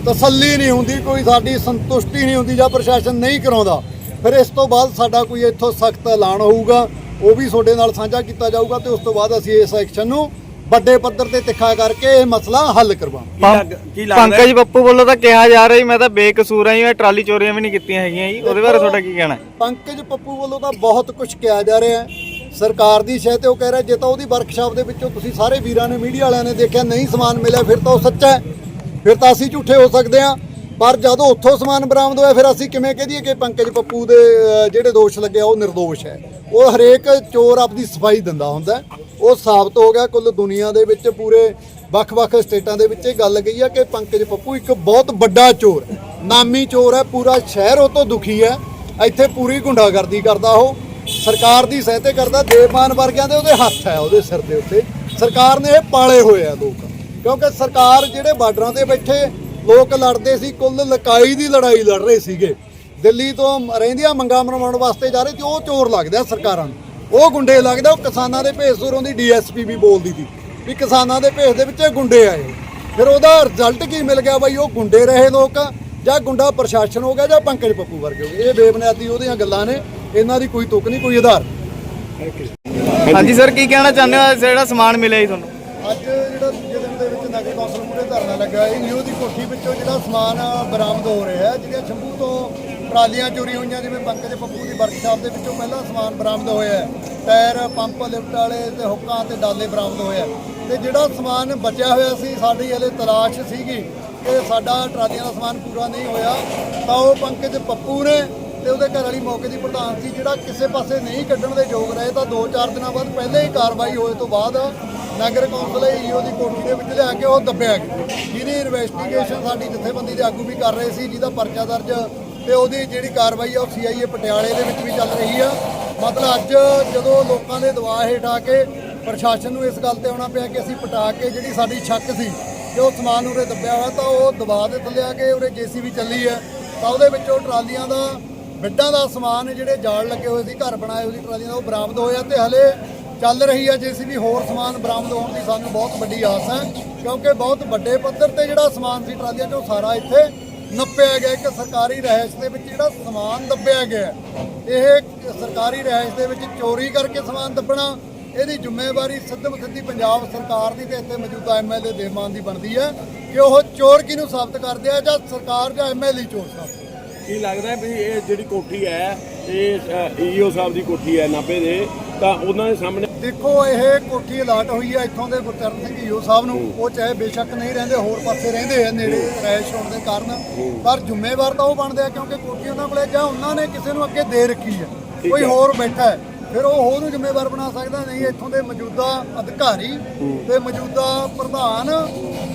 ਤਸੱਲੀ ਨਹੀਂ ਹੁੰਦੀ ਕੋਈ ਸਾਡੀ ਸੰਤੁਸ਼ਟੀ ਨਹੀਂ ਹੁੰਦੀ ਜਾਂ ਪ੍ਰਸ਼ਾਸਨ ਨਹੀਂ ਕਰਾਉਂਦਾ। ਫਿਰ ਇਸ ਤੋਂ ਬਾਅਦ ਸਾਡਾ ਕੋਈ ਇੱਥੋਂ ਸਖਤ ਐਲਾਨ ਹੋਊਗਾ ਉਹ ਵੀ ਤੁਹਾਡੇ ਨਾਲ ਸਾਂਝਾ ਕੀਤਾ ਜਾਊਗਾ ਤੇ ਉਸ ਤੋਂ ਬਾਅਦ ਅਸੀਂ ਇਸ ਐਕਸ਼ਨ ਨੂੰ ਵੱਡੇ ਪੱਧਰ ਤੇ ਤਿੱਖਾ ਕਰਕੇ ਇਹ ਮਸਲਾ ਹੱਲ ਕਰਵਾਵਾਂਗੇ। ਪੰਕਜ ਬੱਪੂ ਵੱਲੋਂ ਤਾਂ ਕਿਹਾ ਜਾ ਰਿਹਾ ਮੈਂ ਤਾਂ ਬੇਕਸੂਰ ਆ ਜੀ ਮੈਂ ਟਰਾਲੀ ਚੋਰੀਆਂ ਵੀ ਨਹੀਂ ਕੀਤੀਆਂ ਹੈਗੀਆਂ ਜੀ। ਉਹਦੇ ਬਾਰੇ ਤੁਹਾਡਾ ਕੀ ਕਹਿਣਾ ਪੰਕਜ ਪੱਪੂ ਵੱਲੋਂ ਤਾਂ ਬਹੁਤ ਕੁਝ ਕਿਹਾ ਜਾ ਰਿਹਾ ਸਰਕਾਰ ਦੀ ਸ਼ਹਿ ਤੇ ਉਹ ਕਹਿ ਰਿਹਾ ਜੇ ਤਾਂ ਉਹਦੀ ਵਰਕਸ਼ਾਪ ਦੇ ਵਿੱਚੋਂ ਤੁਸੀਂ ਸਾਰੇ ਵੀਰਾਂ ਨੇ ਮੀਡੀਆ ਵਾਲਿਆਂ ਨੇ ਦੇਖਿਆ ਨਹੀਂ ਸਮਾਨ ਮਿਲਿਆ ਫਿਰ ਤਾਂ ਉਹ ਸੱਚਾ ਹੈ। ਫਿਰ ਤਾਂ ਅਸੀਂ ਝੂਠੇ ਹੋ ਸਕਦੇ ਹਾਂ, ਪਰ ਜਦੋਂ ਉੱਥੋਂ ਸਮਾਨ ਬਰਾਮਦ ਹੋਇਆ, ਫਿਰ ਅਸੀਂ ਕਿਵੇਂ ਕਹਿ ਦਈਏ ਕਿ ਪੰਕਜ ਪੱਪੂ ਦੇ ਜਿਹੜੇ ਦੋਸ਼ ਲੱਗੇ ਉਹ ਨਿਰਦੋਸ਼ ਹੈ। ਉਹ ਹਰੇਕ ਚੋਰ ਆਪਦੀ ਸਫ਼ਾਈ ਦਿੰਦਾ ਹੁੰਦਾ ਉਹ ਸਾਬਤ ਹੋ ਗਿਆ ਕੁੱਲ ਦੁਨੀਆ ਦੇ ਵਿੱਚ, ਪੂਰੇ ਵੱਖ-ਵੱਖ ਸਟੇਟਾਂ ਦੇ ਵਿੱਚ ਇਹ ਗੱਲ ਗਈ ਹੈ ਕਿ ਪੰਕਜ ਪੱਪੂ ਇੱਕ ਬਹੁਤ ਵੱਡਾ ਚੋਰ ਹੈ। ਨਾਮੀ ਚੋਰ ਹੈ, ਪੂਰਾ ਸ਼ਹਿਰ ਉਹ ਤੋਂ ਦੁਖੀ ਹੈ। ਇੱਥੇ ਪੂਰੀ ਗੁੰਡਾਗਰਦੀ ਕਰਦਾ ਉਹ। ਸਰਕਾਰ ਦੀ ਸਹਾਇਤਾ ਕਰਦਾ ਦੇਵਮਾਨ ਵਰਗਿਆਂ ਦੇ ਉਹਦੇ ਹੱਥ ਹੈ, ਉਹਦੇ ਸਿਰ ਦੇ ਉੱਤੇ। ਸਰਕਾਰ ਨੇ ਇਹ ਪਾਲੇ ਹੋਏ ਆ ਲੋਕ। ਕਿਉਂਕਿ ਸਰਕਾਰ ਜਿਹੜੇ ਬਾਰਡਰਾਂ ਤੇ ਬੈਠੇ ਲੋਕ ਲੜਦੇ ਸੀ ਕੁੱਲ ਲਕਾਈ ਦੀ ਲੜਾਈ ਲੜ ਰਹੇ ਸੀਗੇ। ਦਿੱਲੀ ਤੋਂ ਰਹਿੰਦੀਆਂ ਮੰਗਾਂ ਮਨਾਉਣ ਵਾਸਤੇ ਜਾ ਰਹੇ ਤੇ ਉਹ ਚੋਰ ਲੱਗਦੇ ਆ ਸਰਕਾਰਾਂ ਨੂੰ। ਉਹ ਗੁੰਡੇ ਲੱਗਦੇ ਉਹ ਕਿਸਾਨਾਂ ਦੇ ਭੇਸ ਸੁਰੋਂ ਦੀ ਡੀਐਸਪੀ ਵੀ ਬੋਲਦੀ ਸੀ ਵੀ ਕਿਸਾਨਾਂ ਦੇ ਭੇਸ ਦੇ ਵਿੱਚ ਗੁੰਡੇ ਆਏ। ਫਿਰ ਉਹਦਾ ਰਿਜ਼ਲਟ ਕੀ ਮਿਲ ਗਿਆ ਬਾਈ? ਉਹ ਗੁੰਡੇ ਰਹੇ ਲੋਕ ਜਾਂ ਗੁੰਡਾ ਪ੍ਰਸ਼ਾਸਨ ਹੋ ਗਿਆ ਜਾਂ ਪੰਕਜ ਪੱਪੂ ਵਰਗੇ ਹੋ ਗਏ। ਇਹ ਬੇਬੁਨਿਆਦੀ ਉਹਦੀਆਂ ਗੱਲਾਂ ਨੇ ਇਹਨਾਂ ਦੀ ਕੋਈ ਤੁਕ ਨਹੀਂ ਕੋਈ ਆਧਾਰ ਹਾਂਜੀ ਸਰ ਕੀ ਕਹਿਣਾ ਚਾਹੁੰਦੇ ਹੋ? ਜਿਹੜਾ ਸਮਾਨ ਮਿਲਿਆ ਜੀ ਤੁਹਾਨੂੰ? ਅੱਜ ਧਰਨਾ ਲੱਗਾ ਇਹ ਨਿਊ ਦੀ ਕੋਠੀ ਵਿੱਚੋਂ ਜਿਹੜਾ ਸਮਾਨ ਬਰਾਮਦ ਹੋ ਰਿਹਾ ਹੈ, ਜਿਹੜੀਆਂ ਸ਼ੰਭੂ ਤੋਂ ਟਰਾਲੀਆਂ ਚੋਰੀ ਹੋਈਆਂ, ਜਿਵੇਂ ਪੰਕਜ ਪੱਪੂ ਦੀ ਵਰਕਸ਼ਾਪ ਦੇ ਵਿੱਚੋਂ ਪਹਿਲਾਂ ਸਮਾਨ ਬਰਾਮਦ ਹੋਇਆ ਟਾਇਰ, ਪੰਪ ਲਿਫਟ ਵਾਲੇ ਤੇ ਹੁੱਕਾਂ ਤੇ ਡਾਲੇ ਬਰਾਮਦ ਹੋਇਆ ਤੇ ਜਿਹੜਾ ਸਮਾਨ ਬਚਿਆ ਹੋਇਆ ਸੀ, ਸਾਡੀ ਹਲੇ ਤਲਾਸ਼ ਸੀਗੀ ਕਿ ਸਾਡਾ ਟਰਾਲੀਆਂ ਦਾ ਸਮਾਨ ਪੂਰਾ ਨਹੀਂ ਹੋਇਆ, ਤਾਂ ਉਹ ਪੰਕਜ ਪੱਪੂ ਨੇ ਤੇ ਉਹਦੇ ਘਰ ਵਾਲੀ ਮੌਕੇ ਦੀ ਪ੍ਰਧਾਨ ਸੀ, ਜਿਹੜਾ ਕਿਸੇ ਪਾਸੇ ਨਹੀਂ ਕੱਢਣ ਦੇ ਯੋਗ ਰਹੇ, ਤਾਂ 2-4 ਦਿਨਾਂ ਬਾਅਦ ਪਹਿਲੇ ਹੀ ਕਾਰਵਾਈ ਹੋਏ ਤੋਂ ਬਾਅਦ ਨਗਰ ਕੌਂਸਲ ਈਓ ਦੀ ਕੋਠੀ ਦੇ ਵਿੱਚ ਲਿਆ ਕੇ ਉਹ ਦੱਬਿਆ ਜਿਹਦੀ ਇਨਵੈਸਟੀਗੇਸ਼ਨ ਸਾਡੀ ਜਥੇਬੰਦੀ ਦੇ ਆਗੂ ਵੀ ਕਰ ਰਹੇ ਸੀ, ਜਿਹਦਾ ਪਰਚਾ ਦਰਜ ਤੇ ਉਹਦੀ ਜਿਹੜੀ ਕਾਰਵਾਈ ਆ ਉਹ ਸੀਆਈਏ ਪਟਿਆਲੇ ਦੇ ਵਿੱਚ ਵੀ ਚੱਲ ਰਹੀ ਆ। ਮਤਲਬ ਅੱਜ ਜਦੋਂ ਲੋਕਾਂ ਦੇ ਦਬਾਅ ਹੇਠ ਆ ਕੇ ਪ੍ਰਸ਼ਾਸਨ ਨੂੰ ਇਸ ਗੱਲ ਤੇ ਆਉਣਾ ਪਿਆ ਕਿ ਅਸੀਂ ਪਟਾ ਕੇ ਜਿਹੜੀ ਸਾਡੀ ਸ਼ੱਕ ਸੀ ਕਿ ਉਹ ਸਮਾਨ ਉਰੇ ਦੱਬਿਆ ਹੋਇਆ, ਤਾਂ ਉਹ ਦਬਾਅ ਦੇ ਥੱਲੇ ਆ ਕੇ ਉਰੇ ਜੀਸੀਬੀ ਚੱਲੀ ਹੈ ਤਾਂ ਉਹਦੇ ਵਿੱਚੋਂ ਟਰਾਲੀਆਂ ਦਾ ਬਿੱਡਾਂ ਦਾ ਸਮਾਨ ਜਿਹੜੇ ਜਾਲ ਲੱਗੇ ਹੋਏ ਸੀ, ਘਰ ਬਣਾਏ ਹੋਏ ਸੀ, ਟਰਾਲੀਆਂ ਦਾ, ਉਹ ਬਰਾਮਦ ਹੋਇਆ ਤੇ ਹਲੇ ਚੱਲ ਰਹੀ ਹੈ ਜੇਸੀਬੀ ਹੋਰ ਸਮਾਨ ਬਰਾਮਦ ਹੋਣ ਦੀ ਸਾਨੂੰ ਬਹੁਤ ਵੱਡੀ ਆਸ ਹੈ, ਕਿਉਂਕਿ ਬਹੁਤ ਵੱਡੇ ਪੱਧਰ ਤੇ ਜਿਹੜਾ ਸਮਾਨ ਸੀ ਟਰਾਲੀਆਂ 'ਚੋਂ ਸਾਰਾ ਇੱਥੇ ਨੱਪਿਆ ਗਿਆ, ਇੱਕ ਸਰਕਾਰੀ ਰਹਿਸ਼ ਦੇ ਵਿੱਚ ਜਿਹੜਾ ਸਮਾਨ ਦੱਬਿਆ ਗਿਆ ਇਹ ਸਰਕਾਰੀ ਰਹਿਸ਼ ਦੇ ਵਿੱਚ ਚੋਰੀ ਕਰਕੇ ਸਮਾਨ ਦੱਬਣਾ, ਇਹਦੀ ਜ਼ਿੰਮੇਵਾਰੀ ਸਿੱਧਮ ਸਿੱਧੀ ਪੰਜਾਬ ਸਰਕਾਰ ਦੀ ਤੇ ਇੱਥੇ ਮੌਜੂਦਾ ਐਮਐਲਏ ਦੇਮਾਨ ਦੀ ਬਣਦੀ ਹੈ ਕਿ ਉਹ ਚੋਰ ਕਿਹਨੂੰ ਸਾਬਤ ਕਰਦੇ ਆ ਜਾਂ ਸਰਕਾਰ ਜਾਂ ਐਮਐਲਏ ਚੋਰ ਕੀ ਲੱਗਦਾ ਹੈ ਵੀ ਇਹ ਜਿਹੜੀ ਕੋਠੀ ਹੈ ਇਹ ਈਓ ਸਾਹਿਬ ਦੀ ਕੋਠੀ ਹੈ ਨਾਭੇ ਦੇ ਤਾਂ ਉਹਨਾਂ ਦੇ ਸਾਹਮਣੇ ਦੇਖੋ ਇਹ ਕੋਠੀ ਅਲਾਟ ਹੋਈ ਹੈ ਇੱਥੋਂ ਦੇ ਗੁਰਚਰਨ ਸਿੰਘ ਈਓ ਸਾਹਿਬ ਨੂੰ। ਉਹ ਚਾਹੇ ਬੇਸ਼ੱਕ ਨਹੀਂ ਰਹਿੰਦੇ ਹੋਰ ਪਾਸੇ ਰਹਿੰਦੇ ਆ ਨੇੜੇ ਰੈਸ਼ ਹੋਣ ਦੇ ਕਾਰਨ। ਪਰ ਜ਼ਿੰਮੇਵਾਰ ਤਾਂ ਉਹ ਬਣਦੇ ਆ ਕਿਉਂਕਿ ਕੋਠੀ ਉਹਨਾਂ ਕੋਲੇ ਜਾਂ ਉਹਨਾਂ ਨੇ ਕਿਸੇ ਨੂੰ ਅੱਗੇ ਦੇ ਰੱਖੀ ਹੈ। ਕੋਈ ਹੋਰ ਬੈਠਾ ਹੈ। ਫਿਰ ਉਹ ਹੋਰ ਨੂੰ ਜ਼ਿੰਮੇਵਾਰ ਬਣਾ ਸਕਦਾ ਨਹੀਂ ਇੱਥੋਂ ਦੇ ਮੌਜੂਦਾ ਅਧਿਕਾਰੀ ਤੇ ਮੌਜੂਦਾ ਪ੍ਰਧਾਨ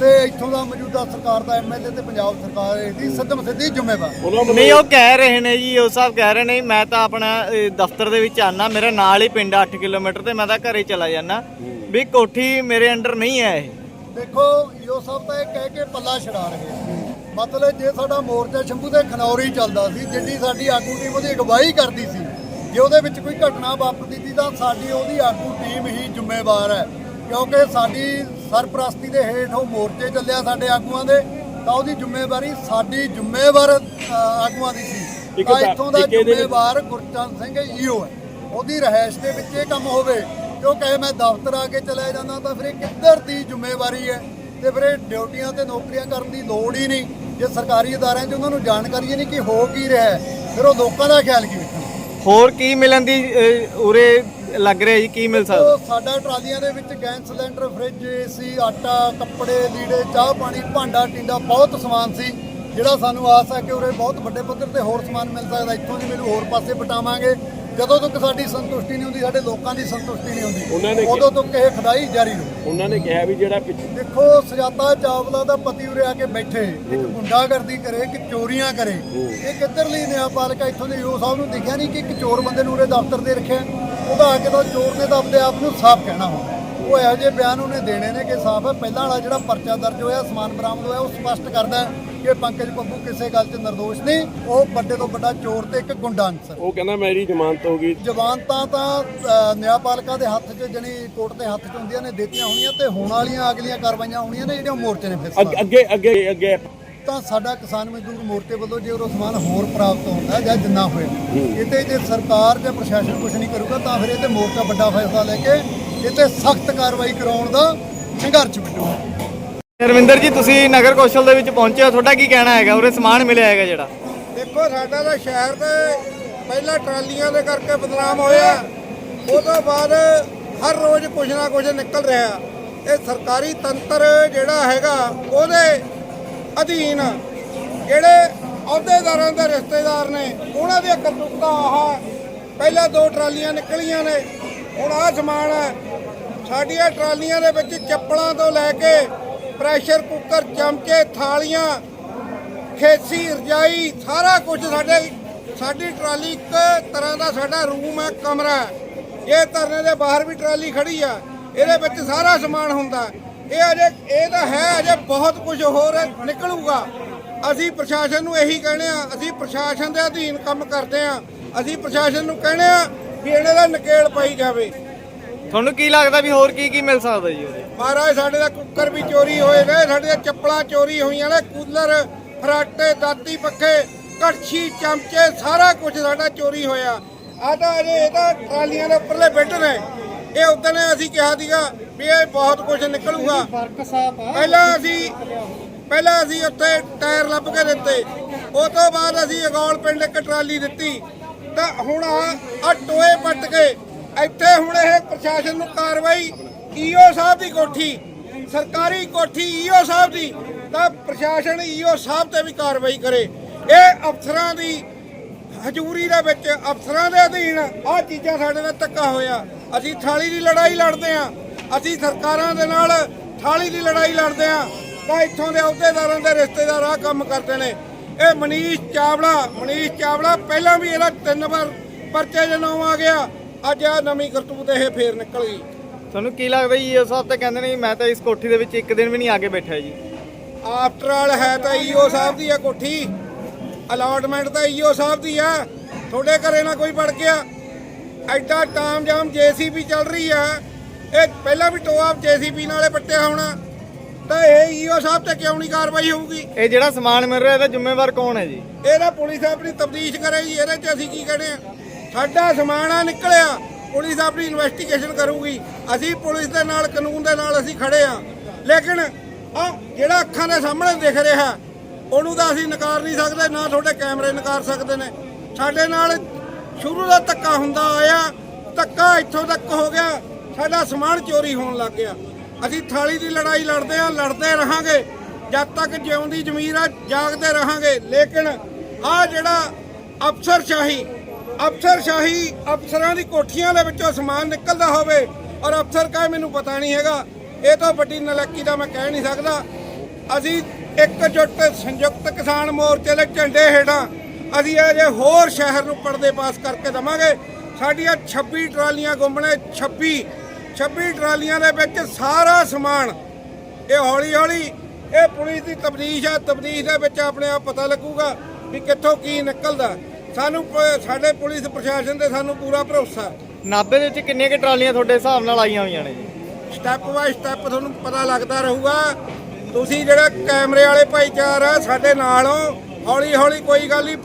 ਤੇ ਇੱਥੋਂ ਦਾ ਮੌਜੂਦਾ ਸਰਕਾਰ ਦਾ ਐਮਐਲਏ ਤੇ ਪੰਜਾਬ ਸਰਕਾਰ ਇਹਦੀ ਸਿੱਧਮ ਸਿੱਧੀ ਜ਼ਿੰਮੇਵਾਰ। ਨਹੀਂ ਉਹ ਕਹਿ ਰਹੇ ਨੇ ਜੀ ਉਹ ਸਾਹਿਬ ਕਹਿ ਰਹੇ ਨੇ ਮੈਂ ਤਾਂ ਆਪਣਾ ਦਫ਼ਤਰ ਦੇ ਵਿੱਚ ਆਨਾ ਮੇਰੇ ਨਾਲ ਹੀ ਪਿੰਡ 8 ਕਿਲੋਮੀਟਰ ਤੇ ਮੈਂ ਤਾਂ ਘਰੇ ਚਲਾ ਜਾਣਾ ਵੀ ਕੋਠੀ ਮੇਰੇ ਅੰਡਰ ਨਹੀਂ ਹੈ ਇਹ। ਦੇਖੋ ਯੋ ਸਾਹਿਬ ਤਾਂ ਇਹ ਕਹਿ ਕੇ ਪੱਲਾ ਛਡਾ ਰਹੇ ਮਤਲਬ ਜੇ ਸਾਡਾ ਮੋਰਚਾ ਸ਼ੰਭੂ ਦੇ ਖਨੌਰੀ ਚੱਲਦਾ ਸੀ ਜਿੱਡੀ ਸਾਡੀ ਆਗੂ ਟੀਮ ਉਹਦੀ ਅਗਵਾਈ ਕਰਦੀ ਸੀ ਜੇ ਉਹਦੇ ਵਿੱਚ ਕੋਈ ਘਟਨਾ ਵਾਪਰਦੀ ਸੀ ਤਾਂ ਸਾਡੀ ਉਹਦੀ ਆਗੂ ਟੀਮ ਹੀ ਜ਼ਿੰਮੇਵਾਰ ਹੈ। ਕਿਉਂਕਿ ਸਾਡੀ ਸਰਪ੍ਰਸਤੀ ਦੇ ਹੇਠ ਉਹ ਮੋਰਚੇ ਚੱਲਿਆ ਸਾਡੇ ਆਗੂਆਂ ਦੇ ਤਾਂ ਉਹਦੀ ਜ਼ਿੰਮੇਵਾਰੀ ਸਾਡੀ ਜ਼ਿੰਮੇਵਾਰ ਆਗੂਆਂ ਦੀ ਸੀ। ਤਾਂ ਇੱਥੋਂ ਦਾ ਜ਼ਿੰਮੇਵਾਰ ਗੁਰਚੰਦ ਸਿੰਘ ਈਓ ਹੈ। ਉਹਦੀ ਰਹਿائش ਦੇ ਵਿੱਚ ਇਹ ਕੰਮ ਹੋਵੇ ਕਿਉਂਕਿ ਮੈਂ ਦਫ਼ਤਰ ਆ ਕੇ ਚਲਾ ਜਾਂਦਾ ਤਾਂ ਫਿਰ ਇਹ ਕਿੱਧਰ ਦੀ ਜ਼ਿੰਮੇਵਾਰੀ ਹੈ? ਤੇ ਫਿਰ ਇਹ ਡਿਊਟੀਆਂ ਤੇ ਨੌਕਰੀਆਂ ਕਰਨ ਦੀ ਲੋੜ ਹੀ ਨਹੀਂ। ਜੇ ਸਰਕਾਰੀ ਅਦਾਰਿਆਂ 'ਚ ਉਹਨਾਂ ਨੂੰ ਜਾਣਕਾਰੀ ਨਹੀਂ ਕਿ ਹੋ ਕੀ ਰਿਹਾ ਫਿਰ ਉਹ ਲੋਕਾਂ ਦਾ ਖਿਆਲ ਕੀ ਰੱਖਣ? ਹੋਰ ਕੀ ਮਿਲਣ ਦੀ ਅਹ, ਉਰੇ ਲੱਗ ਰਿਹਾ ਜੀ ਕੀ ਮਿਲ ਸਕਦਾ? ਉਹ ਸਾਡਾ ਟਰਾਲੀਆਂ ਦੇ ਵਿੱਚ ਗੈਸ ਸਿਲੰਡਰ ਫ੍ਰਿਜ ਏਸੀ ਆਟਾ ਕੱਪੜੇ ਲੀੜੇ ਚਾਹ ਪਾਣੀ ਭਾਂਡਾ ਟਿੰਡਾ ਬਹੁਤ ਸਮਾਨ ਸੀ। ਜਿਹੜਾ ਸਾਨੂੰ ਆਸ ਹੈ ਕਿ ਉਰੇ ਬਹੁਤ ਵੱਡੇ ਪੱਧਰ ਤੇ ਹੋਰ ਸਮਾਨ ਮਿਲ ਸਕਦਾ ਇੱਥੋਂ ਦੀ ਮੈਨੂੰ ਹੋਰ ਪਾਸੇ ਪਟਾਵਾਂਗੇ ਜਦੋਂ ਤੱਕ ਸਾਡੀ ਸੰਤੁਸ਼ਟੀ ਨਹੀਂ ਹੁੰਦੀ ਸਾਡੇ ਲੋਕਾਂ ਦੀ ਸੰਤੁਸ਼ਟੀ ਨਹੀਂ ਉਹਨਾਂ ਹੁੰਦੀ ਨੇ ਉਦੋਂ ਤੱਕ ਇਹ ਖਦਾਈ ਜਾਰੀ ਰਹੂ। ਉਹਨਾਂ ਨੇ ਕਿਹਾ ਵੀ ਜਿਹੜਾ ਪਿੱਛੇ ਦੇਖੋ ਸੁਜਾਤਾ ਚਾਵਲਾ ਦਾ ਪਤੀ ਉਰੇ ਆ ਕੇ ਬੈਠੇ ਇੱਕ ਗੁੰਡਾਗਰਦੀ ਕਰੇ ਕਿ ਚੋਰੀਆਂ ਕਰੇ। ਇਹ ਕਿੱਧਰਲੀ ਨਿਆਂਪਾਲਿਕਾ ਇੱਥੋਂ ਦੇ ਯੋ ਸਾਹਿਬ ਨੂੰ ਦੇਖਿਆ ਨਹੀਂ ਕਿ ਇੱਕ ਚੋਰ ਬੰਦੇ ਨੂੰ ਉਰੇ ਦਫ਼ਤਰ ਦੇ ਰੱਖਿਆ। ਉਹਦਾ ਆ ਕੇ ਤਾਂ ਚੋਰ ਨੇ ਤਾਂ ਆਪਣੇ ਆਪ ਨੂੰ ਸਾਫ਼ ਕਹਿਣਾ ਹੁੰਦਾ ਉਹ ਇਹੋ ਜਿਹੇ ਬਿਆਨ ਉਹਨੇ ਦੇਣੇ ਨੇ ਕਿ ਸਾਫ਼ ਹੈ ਪਹਿਲਾਂ ਵਾਲਾ ਜਿਹੜਾ ਪਰਚਾ ਦਰਜ ਹੋਇਆ ਸਮਾਨ ਬਰਾਮਦ ਹੋਇਆ ਉਹ ਸਪਸ਼ਟ ਕਰਦਾ ਕਿ ਪੰਕਜ ਬੱਬੂ ਕਿਸੇ ਗੱਲ 'ਚ ਨਿਰਦੋਸ਼ ਨਹੀਂ ਉਹ ਵੱਡੇ ਤੋਂ ਵੱਡਾ ਚੋਰ ਤੇ ਇੱਕ ਗੁੰਡਾ ਅਨਸਰ। ਉਹ ਕਹਿੰਦਾ ਮੇਰੀ ਜ਼ਮਾਨਤ ਹੋ ਗਈ। ਜਵਾਨਤਾਂ ਤਾਂ ਨਿਆਂਪਾਲਿਕਾ ਦੇ ਹੱਥ 'ਚ ਜਣੀ ਕੋਰਟ ਦੇ ਹੱਥ 'ਚ ਹੁੰਦੀਆਂ ਨੇ ਦਿੱਤੀਆਂ ਹੋਣੀਆਂ ਤੇ ਹੋਣ ਵਾਲੀਆਂ ਅਗਲੀਆਂ ਕਾਰਵਾਈਆਂ ਹੋਣੀਆਂ ਨੇ ਜਿਹੜੀਆਂ ਮੋਰਚੇ ਨੇ ਫੈਸਲਾ ਅੱਗੇ ਅੱਗੇ ਅੱਗੇ ਤਾਂ ਸਾਡਾ ਕਿਸਾਨ ਮਜ਼ਦੂਰ ਮੋਰਚੇ ਵੱਲੋਂ ਜੇ ਉਹ ਸਮਾਨ ਹੋਰ ਪ੍ਰਾਪਤ ਹੁੰਦਾ ਜਾਂ ਜਿੰਨਾ ਹੋਇਆ ਇਹਤੇ ਜੇ ਸਰਕਾਰ ਜਾਂ ਪ੍ਰਸ਼ਾਸਨ ਕੁਝ ਨਹੀਂ ਕਰੂਗਾ ਤਾਂ ਫਿਰ ਇਹ ਤੇ ਮੋਰਚਾ ਵੱਡਾ ਫੈਸਲਾ ਲੈ ਕੇ ਇਹ ਤੇ ਸਖਤ ਕਾਰਵਾਈ ਕਰਾਉਣ ਦਾ ਸੰਘਰਸ਼ ਵਿੱਢੂਗਾ ਰਵਿੰਦਰ ਜੀ ਤੁਸੀਂ ਨਗਰ ਕੌਸ਼ਲ ਦੇ ਵਿੱਚ ਪਹੁੰਚੇ ਹੋ। ਤੁਹਾਡਾ ਕੀ ਕਹਿਣਾ ਹੈਗਾ? ਉਰੇ ਸਮਾਨ ਮਿਲਿਆ ਹੈਗਾ ਜਿਹੜਾ। ਦੇਖੋ ਸਾਡਾ ਤਾਂ ਸ਼ਹਿਰ ਦੇ ਪਹਿਲਾਂ ਟਰਾਲੀਆਂ ਦੇ ਕਰਕੇ ਬਦਨਾਮ ਹੋਇਆ। ਉਹ ਤੋਂ ਬਾਅਦ ਹਰ ਰੋਜ਼ ਕੁਝ ਨਾ ਕੁਝ ਨਿਕਲ ਰਿਹਾ। ਇਹ ਸਰਕਾਰੀ ਤੰਤਰ ਜਿਹੜਾ ਹੈਗਾ ਉਹਦੇ ਅਧੀਨ ਜਿਹੜੇ ਅਹੁਦੇਦਾਰਾਂ ਦੇ ਰਿਸ਼ਤੇਦਾਰ ਨੇ ਉਹਨਾਂ ਦੀਆਂ ਕਰਤੂਤਾਂ ਆਹ ਪਹਿਲਾਂ ਦੋ ਟਰਾਲੀਆਂ ਨਿਕਲੀਆਂ ਨੇ। ਹੁਣ ਆਹ ਸਮਾਨ ਹੈ ਸਾਡੀਆਂ ਟਰਾਲੀਆਂ ਦੇ ਵਿੱਚ ਚੱਪਲਾਂ ਤੋਂ ਲੈ ਕੇ ਪ੍ਰੈਸ਼ਰ ਕੁੱਕਰ, ਚਮਚੇ, ਥਾਲੀਆਂ, ਖੇਸੀ, ਰਜਾਈ, ਸਾਰਾ ਕੁਝ ਸਾਡੇ ਸਾਡੀ ਟਰਾਲੀ ਇੱਕ ਤਰ੍ਹਾਂ ਦਾ ਸਾਡਾ ਰੂਮ ਹੈ, ਕਮਰਾ ਇਹ ਧਰਨੇ ਦੇ ਬਾਹਰ ਵੀ ਟਰਾਲੀ ਖੜੀ ਆ। ਇਹਦੇ ਵਿੱਚ ਸਾਰਾ ਸਮਾਨ ਹੁੰਦਾ। ਇਹ ਅਜੇ, ਇਹ ਤਾਂ ਹੈ ਅਜੇ ਬਹੁਤ ਕੁਝ ਹੋਰ ਨਿਕਲੂਗਾ। ਅਸੀਂ ਪ੍ਰਸ਼ਾਸਨ ਨੂੰ ਇਹੀ ਕਹਿੰਦੇ ਆ ਅਸੀਂ ਪ੍ਰਸ਼ਾਸਨ ਦੇ ਅਧੀਨ ਕੰਮ ਕਰਦੇ ਆ ਅਸੀਂ ਪ੍ਰਸ਼ਾਸਨ ਨੂੰ ਕਹਿੰਦੇ ਆ ਵੀ ਇਹਨਾਂ ਦਾ ਨਕੇਲ ਪਾਈ ਜਾਵੇ। ਤੁਹਾਨੂੰ ਕੀ ਲੱਗਦਾ ਵੀ ਹੋਰ ਕੀ ਕੀ ਮਿਲ ਸਕਦਾ ਜੀ ਉਰੇ ਮਹਾਰਾਜ, ਸਾਡੇ ਦਾ ਕੁੱਕਰ ਵੀ ਚੋਰੀ ਹੋਏ ਨੇ ਸਾਡੇ ਸਾਡੀਆਂ ਚੱਪਲਾਂ ਚੋਰੀ ਹੋਈਆਂ ਨੇ, ਕੂਲਰ, ਫਰਾਟੇ, ਦਾਤੀ ਪੱਖੇ, ਕੜਛੀ, ਚਮਚੇ, ਸਾਰਾ ਕੁਝ ਸਾਡਾ ਚੋਰੀ ਹੋਇਆ। ਆ ਤਾਂ ਅਜੇ ਇਹ ਤਾਂ ਟਰਾਲੀਆਂ ਦੇ ਉੱਪਰਲੇ ਬੈੱਡ ਨੇ। ਇਹ ਉਦੋਂ ਅਸੀਂ ਕਿਹਾ ਸੀਗਾ ਵੀ ਇਹ ਬਹੁਤ ਕੁਝ ਨਿਕਲੂਗਾ। ਪਹਿਲਾਂ ਅਸੀਂ ਪਹਿਲਾਂ ਅਸੀਂ ਉੱਥੇ ਟਾਇਰ ਲੱਭ ਕੇ ਦਿੱਤੇ। ਉਸ ਤੋਂ ਬਾਅਦ ਅਸੀਂ ਅਗੌਲ ਪਿੰਡ ਇੱਕ ਟਰਾਲੀ ਦਿੱਤੀ। ਤਾਂ ਹੁਣ ਆ ਆ ਟੋਏ ਪੱਟ ਕੇ ਇੱਥੇ ਹੁਣ ਇਹ ਪ੍ਰਸ਼ਾਸਨ ਨੂੰ ਕਾਰਵਾਈ ਈਓ ਸਾਹਿਬ ਦੀ ਕੋਠੀ, ਸਰਕਾਰੀ ਕੋਠੀ ਈਓ ਸਾਹਿਬ ਦੀ, ਤਾਂ ਪ੍ਰਸ਼ਾਸਨ ਈਓ ਸਾਹਿਬ ਤੇ ਵੀ ਕਾਰਵਾਈ ਕਰੇ। ਇਹ ਅਫਸਰਾਂ ਦੀ, ਹਜ਼ੂਰੀ ਦੇ ਵਿੱਚ ਅਫਸਰਾਂ ਦੇ ਅਧੀਨ ਆਹ ਚੀਜ਼ਾਂ ਸਾਡੇ ਨਾਲ ਧੱਕਾ ਹੋਇਆ। ਅਸੀਂ ਥਾਲੀ ਦੀ ਲੜਾਈ ਲੜਦੇ ਆ ਅਸੀਂ ਸਰਕਾਰਾਂ ਦੇ ਨਾਲ ਥਾਲੀ ਦੀ ਲੜਾਈ ਲੜਦੇ ਆ ਤਾਂ ਇੱਥੋਂ ਦੇ ਅਹੁਦੇਦਾਰਾਂ ਦੇ ਰਿਸ਼ਤੇਦਾਰ ਆਹ ਕੰਮ ਕਰਦੇ ਨੇ। ਇਹ ਮਨੀਸ਼ ਚਾਵਲਾ ਮਨੀਸ਼ ਚਾਵਲਾ ਪਹਿਲਾਂ ਵੀ ਇਹਦਾ ਤਿੰਨ ਵਾਰ ਪਰਚੇ ਜਨਾਉ ਆ ਗਿਆ। ਅੱਜ ਆ ਨਵੀਂ ਕਰਤੂਤ ਇਹ ਫੇਰ ਨਿਕਲ ਗਈ। ਤੁਹਾਨੂੰ ਕੀ ਲੱਗਦਾ ਜੀ ਇਹ ਸਾਹਿਬ ਤਾਂ ਕਹਿੰਦੇ ਨੇ ਜੀ, ਮੈਂ ਤਾਂ ਇਸ ਕੋਠੀ ਦੇ ਵਿੱਚ ਇੱਕ ਦਿਨ ਵੀ ਨਹੀਂ ਆ ਕੇ ਬੈਠਾ ਜੀ। ਆਫਟਰ ਆਲ ਹੈ ਤਾਂ ਈਓ ਸਾਹਿਬ ਦੀ ਆ ਕੋਠੀ। ਅਲਾਟਮੈਂਟ ਤਾਂ ਈਓ ਸਾਹਿਬ ਦੀ ਆ। ਤੁਹਾਡੇ ਘਰੇ ਨਾ ਕੋਈ ਵੜ ਗਿਆ। ਐਡਾ ਟਾਮ ਜਾਮ ਜੀਸੀਬੀ ਚੱਲ ਰਹੀ ਆ। ਇਹ ਪਹਿਲਾਂ ਵੀ ਟੋਆ ਜੀਸੀਬੀ ਨਾਲੇ ਪੱਟਿਆ ਹੋਣਾ। ਤਾਂ ਇਹ ਈਓ ਸਾਹਿਬ ਤੇ ਕਿਉਂ ਨਹੀਂ ਕਾਰਵਾਈ ਹੋਊਗੀ? ਇਹ ਜਿਹੜਾ ਸਮਾਨ ਮਿਲ ਰਿਹਾ ਇਹਦਾ ਜ਼ਿੰਮੇਵਾਰ ਕੌਣ ਹੈ ਜੀ? ਇਹਦਾ ਪੁਲਿਸ ਆਪਣੀ ਤਫਤੀਸ਼ ਕਰੇ ਜੀ। ਇਹਦੇ 'ਚ ਅਸੀਂ ਕੀ ਕਹਿੰਦੇ ਆ? ਸਾਡਾ ਸਮਾਨ ਆ, ਨਿਕਲਿਆ। ਪੁਲਿਸ ਆਪਣੀ ਇਨਵੈਸਟੀਗੇਸ਼ਨ ਕਰੂਗੀ। ਅਸੀਂ ਪੁਲਿਸ ਦੇ ਨਾਲ, ਕਾਨੂੰਨ ਦੇ ਨਾਲ ਅਸੀਂ ਖੜੇ ਆ। ਲੇਕਿਨ ਆ ਜਿਹੜਾ ਅੱਖਾਂ ਦੇ ਸਾਹਮਣੇ ਦਿਖ ਰਿਹਾ, ਉਹਨੂੰ ਤਾਂ ਅਸੀਂ ਨਕਾਰ ਨਹੀਂ ਸਕਦੇ, ਨਾ ਤੁਹਾਡੇ ਕੈਮਰੇ ਨਕਾਰ ਸਕਦੇ ਨੇ। ਸਾਡੇ ਨਾਲ ਸ਼ੁਰੂ ਦਾ ਧੱਕਾ ਹੁੰਦਾ ਆਇਆ, ਧੱਕਾ ਇੱਥੋਂ ਤੱਕ ਹੋ ਗਿਆ, ਸਾਡਾ ਸਮਾਨ ਚੋਰੀ ਹੋਣ ਲੱਗ ਗਿਆ। ਅਸੀਂ ਥਾਲੀ ਦੀ ਲੜਾਈ ਲੜਦੇ ਆ, ਲੜਦੇ ਰਹਾਂਗੇ। ਜਦ ਤੱਕ ਜਿਉਂਦੀ ਜ਼ਮੀਰ ਆ, ਜਾਗਦੇ ਰਹਾਂਗੇ। ਲੇਕਿਨ ਆ ਜਿਹੜਾ ਅਫਸਰਸ਼ਾਹੀ ਅਫਸਰਸ਼ਾਹੀ ਅਫਸਰਾਂ ਦੀ ਕੋਠੀਆਂ ਦੇ ਵਿੱਚੋਂ ਸਮਾਨ ਨਿਕਲਦਾ ਹੋਵੇ ਔਰ ਅਫਸਰ ਕਹੇ, ਮੈਨੂੰ ਪਤਾ ਨਹੀਂ ਹੈਗਾ। ਇਹ ਤਾਂ ਵੱਡੀ ਨਲੱਕੀ ਦਾ ਮੈਂ ਕਹਿ ਨਹੀਂ ਸਕਦਾ। ਅਸੀਂ ਇੱਕ ਜੁੱਟ ਸੰਯੁਕਤ ਕਿਸਾਨ ਮੋਰਚੇ ਦੇ ਝੰਡੇ ਹੇਠਾਂ ਅਸੀਂ ਇਹ ਜੇ ਹੋਰ ਸ਼ਹਿਰ ਨੂੰ ਪਰਦੇ ਪਾਸ ਕਰਕੇ ਦਵਾਂਗੇ। ਸਾਡੀਆਂ 26 ਟਰਾਲੀਆਂ ਗੁੰਮਣੇ 26 26 ਟਰਾਲੀਆਂ ਦੇ ਵਿੱਚ ਸਾਰਾ ਸਮਾਨ। ਇਹ ਹੌਲੀ ਹੌਲੀ ਇਹ ਪੁਲਿਸ ਦੀ ਤਬਦੀਸ਼ ਆ। ਤਬਦੀਸ਼ ਦੇ ਵਿੱਚ ਆਪਣੇ ਆਪ ਪਤਾ ਲੱਗੂਗਾ ਵੀ ਕਿੱਥੋਂ ਕੀ ਨਿਕਲਦਾ। ਸਾਨੂੰ ਪ- ਸਾਡੇ ਪੁਲਿਸ ਪ੍ਰਸ਼ਾਸਨ ਤੇ ਸਾਨੂੰ ਪੂਰਾ ਭਰੋਸਾ। ਨਾਭੇ ਦੇ ਵਿੱਚ ਕਿੰਨੀਆਂ ਕਿ ਟਰਾਲੀਆਂ ਤੁਹਾਡੇ ਹਿਸਾਬ ਨਾਲ ਆਈਆਂ ਹੋਈਆਂ ਨੇ ਜੀ? ਸਟੈਪ ਬਾਈ ਸਟੈਪ ਤੁਹਾਨੂੰ ਪਤਾ ਲੱਗਦਾ ਰਹੂਗਾ। ਤੁਸੀਂ ਜਿਹੜਾ ਕੈਮਰੇ ਵਾਲੇ ਭਾਈਚਾਰਾ ਸਾਡੇ ਨਾਲ ਹੋ ਹੌਲੀ ਹੌਲੀ ਕੋਈ ਗੱਲ ਨਹੀਂ